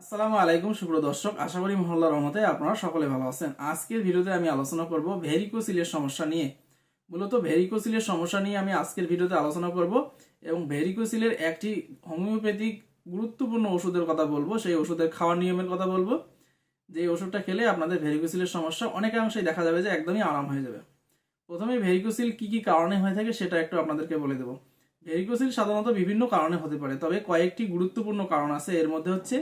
আসসালামু আলাইকুম, সুপ্রিয় দর্শক। আশা করি মহল্লার রহমতে আপনারা সকলে ভালো আছেন। আজকের ভিডিওতে আমি আলোচনা করব ভেরিকোসিলের সমস্যা নিয়ে। মূলত ভেরিকোসিলের সমস্যা নিয়ে আমি আজকের ভিডিওতে আলোচনা করব এবং ভেরিকোসিলের একটি হোমিওপ্যাথিক গুরুত্বপূর্ণ ওষুধের কথা বলব, সেই ওষুধের খাওয়ার নিয়মের কথা বলব। যে ওষুধটা খেলে আপনাদের ভেরিকোসিলের সমস্যা অনেকাংশেই দেখা যাবে যে একদমই আরাম হয়ে যাবে। প্রথমে ভেরিকোসিল কি কি কারণে হয়ে থাকে সেটা একটু আপনাদেরকে বলে দেবো। ভেরিকোসিল সাধারণত বিভিন্ন কারণে হতে পারে, তবে কয়েকটি গুরুত্বপূর্ণ কারণ আছে। এর মধ্যে হচ্ছে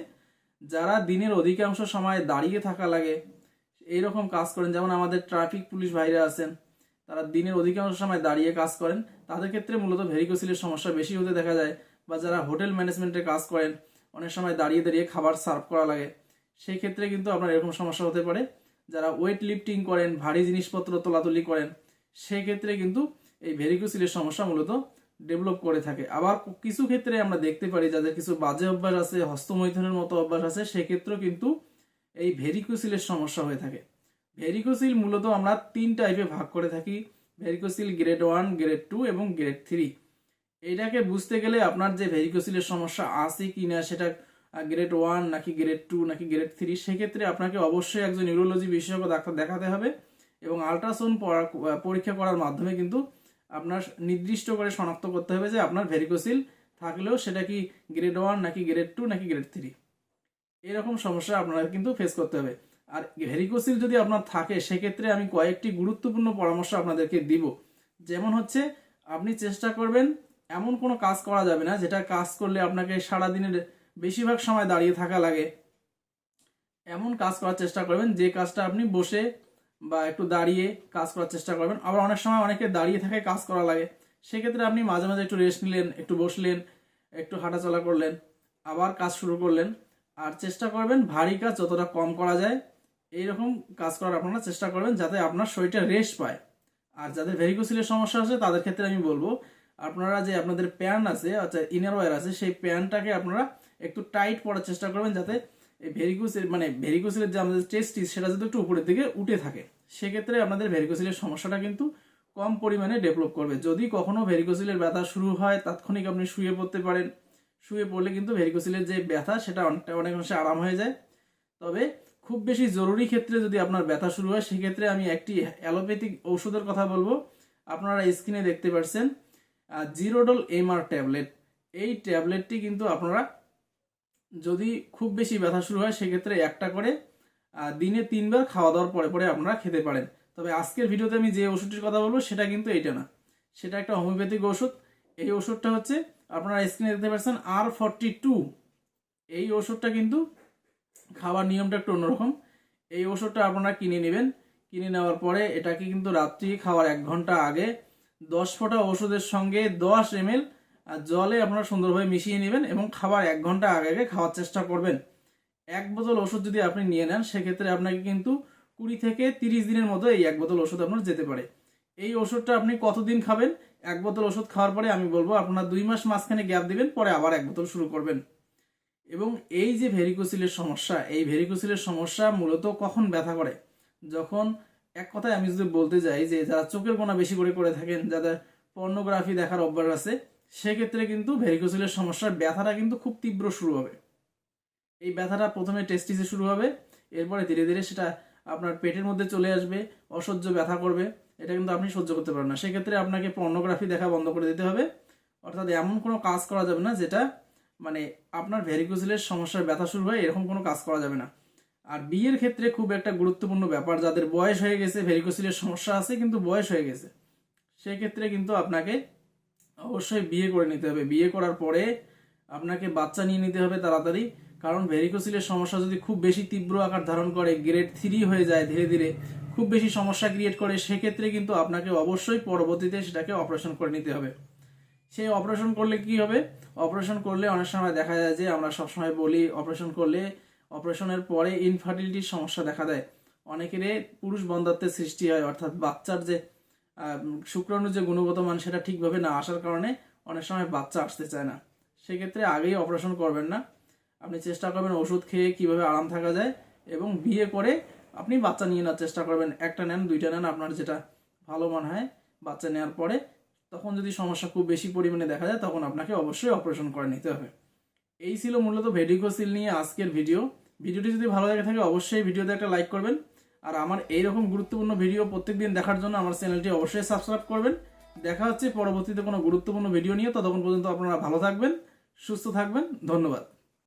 যারা দিনের অধিকাংশ সময় দাঁড়িয়ে থাকা লাগে, এইরকম কাজ করেন। যেমন আমাদের ট্রাফিক পুলিশ ভাইরা আছেন, তারা দিনের অধিকাংশ সময় দাঁড়িয়ে কাজ করেন। তাদের ক্ষেত্রে মূলত ভেরিকোসিলের সমস্যা বেশি হতে দেখা যায় বা যারা হোটেল ম্যানেজমেন্টে কাজ করেন, অনেক সময় দাঁড়িয়ে দাঁড়িয়ে খাবার সার্ভ করা লাগে। সেই ক্ষেত্রে কিন্তু আপনার এরকম সমস্যা হতে পারে। যারা ওয়েট লিফটিং করেন, ভারী জিনিসপত্র তোলাতুলি করেন সেই ক্ষেত্রে কিন্তু এই ভেরিকোসিলের সমস্যা মূলত ডেভেলপ করে থাকে। আবার কিছু ক্ষেত্রে আমরা দেখতে পারি যাদের কিছু বাজে অভ্যাস আছে, হস্তমৈথুনের মতো অভ্যাস আছে, সেক্ষেত্রেও কিন্তু এই ভেরিকোসিলের সমস্যা হয়ে থাকে। ভেরিকোসিল মূলত আমরা তিন টাইপে ভাগ করে থাকি। Varicocele grade one grade two এবং গ্রেড থ্রি এটাকে বুঝতে গেলে আপনার যে ভেরিকোসিলের সমস্যা আছে কি না সেটা গ্রেড ওয়ান নাকি গ্রেড টু নাকি গ্রেড থ্রি সেক্ষেত্রে আপনাকে অবশ্যই একজন নিউরোলজি বিশেষজ্ঞ ডাক্তার দেখাতে হবে এবং আলট্রাসাউন্ড পরীক্ষা করার মাধ্যমে কিন্তু আপনার নির্দিষ্ট করে শনাক্ত করতে হবে যে আপনার ভেরিকোসিল থাকলেও সেটা কি গ্রেড ওয়ান নাকি গ্রেড টু নাকি গ্রেড থ্রি এরকম সমস্যা আপনারা কিন্তু ফেস করতে হবে। আর ভেরিকোসিল যদি আপনার থাকে, সেক্ষেত্রে আমি কয়েকটি গুরুত্বপূর্ণ পরামর্শ আপনাদেরকে দিব। যেমন হচ্ছে, আপনি চেষ্টা করবেন, এমন কোনো কাজ করা যাবে না যেটা কাজ করলে আপনাকে সারাদিনের বেশিরভাগ সময় দাঁড়িয়ে থাকা লাগে। এমন কাজ করার চেষ্টা করবেন, যে কাজটা আপনি বসে বা একটু দাঁড়িয়ে কাজ করার চেষ্টা করবেন। আবার অনেক সময় অনেকে দাঁড়িয়ে থাকে কাজ করা লাগে। সেক্ষেত্রে আপনি মাঝে মাঝে একটু রেস্ট নিলেন, একটু বসলেন, একটু হাঁটাচলা করলেন, আবার কাজ শুরু করলেন। আর চেষ্টা করবেন ভারী কাজ যতটা কম করা যায়, এইরকম কাজ করার আপনারা চেষ্টা করবেন যাতে আপনার শরীরটা রেস্ট পায়। আর যাদের ভেরিকোসিলের সমস্যা আছে, তাদের ক্ষেত্রে আমি বলব, আপনারা যে আপনাদের প্যান্ট আছে, অর্থাৎ ইনার ওয়্যার আছে, সেই প্যান্টটাকে আপনারা একটু টাইট পরার চেষ্টা করবেন যাতে এই ভেরিকোসিল মানে ভেরিকোসিলের যে আমাদের চেস্টিস সেটা যদি একটু উপরের দিকে উঠে থাকে, সেক্ষেত্রে আপনাদের ভেরিকোসিলের সমস্যাটা কিন্তু কম পরিমাণে ডেভেলপ করবে। যদি কখনো ভেরিকোসিলের ব্যথা শুরু হয়, তাৎক্ষণিক আপনি শুয়ে পড়তে পারেন। শুয়ে পড়লে কিন্তু ভেরিকোসিলের যে ব্যথা, সেটা অনেকটা, অনেক অংশে আরাম হয়ে যায়। তবে খুব বেশি জরুরি ক্ষেত্রে যদি আপনার ব্যথা শুরু হয়, সেক্ষেত্রে আমি একটি অ্যালোপ্যাথিক ওষুধের কথা বলব। আপনারা স্ক্রিনে দেখতে পাচ্ছেন জিরোডল এমআর ট্যাবলেট এই ট্যাবলেটটি কিন্তু আপনারা যদি খুব বেশি ব্যথা শুরু হয়, সেক্ষেত্রে একটা করে দিনে তিনবার খাওয়া দাওয়ার পরে পরে আপনারা খেতে পারেন। তবে আজকের ভিডিওতে আমি যে ওষুধটির কথা বলব, সেটা কিন্তু এইটা না। সেটা একটা হোমিওপ্যাথিক ওষুধ। এই ওষুধটা হচ্ছে আপনারা স্ক্রিনে দেখতে পাচ্ছেন আর ফর্টি টু এই ওষুধটা কিন্তু খাওয়ার নিয়মটা একটু অন্যরকম। এই ওষুধটা আপনারা কিনে নেবেন। কিনে নেওয়ার পরে এটাকে কিন্তু রাত্রি খাওয়ার এক ঘণ্টা আগে দশ ফোঁটা ওষুধের সঙ্গে দশ এম জলে আপনারা সুন্দরভাবে মিশিয়ে নেবেন এবং খাবার এক ঘণ্টা আগে আগে খাওয়ার চেষ্টা করবেন। এক বোতল ওষুধ যদি আপনি নিয়ে নেন, সেক্ষেত্রে আপনাকে কিন্তু কুড়ি থেকে তিরিশ দিনের মতো এই এক বোতল ওষুধ আপনার যেতে পারে। এই ওষুধটা আপনি কতদিন খাবেন? এক বোতল ওষুধ খাওয়ার পরে আমি বলব, আপনার দুই মাস মাঝখানে গ্যাপ দিবেন, পরে আবার এক বোতল শুরু করবেন। এবং এই যে ভেরিকোসিলের সমস্যা, এই ভেরিকোসিলের সমস্যা মূলত কখন ব্যথা করে? যখন এক কথায় আমি যদি বলতে যাই যে যারা চোখের কোনা বেশি করে করে থাকেন, যাদের পর্নোগ্রাফি দেখার অভ্যাস আছে সেক্ষেত্রে কিন্তু ভেরিকোসিলের সমস্যার ব্যথাটা কিন্তু খুব তীব্র শুরু হবে। এই ব্যথাটা প্রথমে টেস্টিসে শুরু হবে, এরপরে ধীরে ধীরে সেটা আপনার পেটের মধ্যে চলে আসবে, অসহ্য ব্যথা করবে, এটা কিন্তু আপনি সহ্য করতে পারেন না। সেক্ষেত্রে আপনাকে পর্নোগ্রাফি দেখা বন্ধ করে দিতে হবে। অর্থাৎ এমন কোনো কাজ করা যাবে না যেটা মানে আপনার ভেরিকোসিলের সমস্যার ব্যথা শুরু হয়, এরকম কোনো কাজ করা যাবে না। আর বিয়ের ক্ষেত্রে খুব একটা গুরুত্বপূর্ণ ব্যাপার, যাদের বয়স হয়ে গেছে ভেরিকোসিলের সমস্যা আছে, কিন্তু বয়স হয়ে গেছে, সেক্ষেত্রে কিন্তু আপনাকে অবশ্যই বিয়ে করে নিতে হবে। বিয়ে করার পরে আপনাকে বাচ্চা নিয়ে নিতে হবে তাড়াতাড়ি। কারণ ভেরিকোসিলের সমস্যা যদি খুব বেশি তীব্র আকার ধারণ করে গ্রেড থ্রি হয়ে যায় ধীরে ধীরে, খুব বেশি সমস্যা ক্রিয়েট করে, সেক্ষেত্রে কিন্তু আপনাকে অবশ্যই পরবর্তীতে সেটাকে অপারেশন করে নিতে হবে। সেই অপারেশন করলে কি হবে? অপারেশন করলে অনেক সময় দেখা যায় যে আমরা সবসময় বলি অপারেশন করলে অপারেশনের পরে ইনফার্টিলিটির সমস্যা দেখা দেয়। অনেকেরই পুরুষ বন্ধাত্বের সৃষ্টি হয়, অর্থাৎ বাচ্চার যে শুক্রাণুর যে গুণগত মান সেটা ঠিকভাবে না আসার কারণে অনেক সময় বাচ্চা আসতে চায় না। সেক্ষেত্রে আগেই অপারেশন করবেন না। আপনি চেষ্টা করবেন ওষুধ খেয়ে কীভাবে আরাম থাকা যায় এবং বিয়ে করে আপনি বাচ্চা নিয়ে নেওয়ার চেষ্টা করবেন। একটা নেন, দুইটা নেন, আপনার যেটা ভালো মনে হয় বাচ্চা নেওয়ার পরে তখন যদি সমস্যা খুব বেশি পরিমাণে দেখা যায় তখন আপনাকে অবশ্যই অপারেশন করে নিতে হবে। এই ছিল মূলত ভেডিকোসিল নিয়ে আজকের ভিডিও। ভিডিওটি যদি ভালো লাগে থাকে অবশ্যই ভিডিওতে একটা লাইক করবেন। আর আমার এইরকম গুরুত্বপূর্ণ ভিডিও প্রত্যেকদিন দেখার জন্য আমার চ্যানেলটি অবশ্যই সাবস্ক্রাইব করবেন। দেখা হচ্ছে পরবর্তীতে কোনো গুরুত্বপূর্ণ ভিডিও নিয়ে। ততক্ষণ পর্যন্ত আপনারা ভালো থাকবেন, সুস্থ থাকবেন। ধন্যবাদ।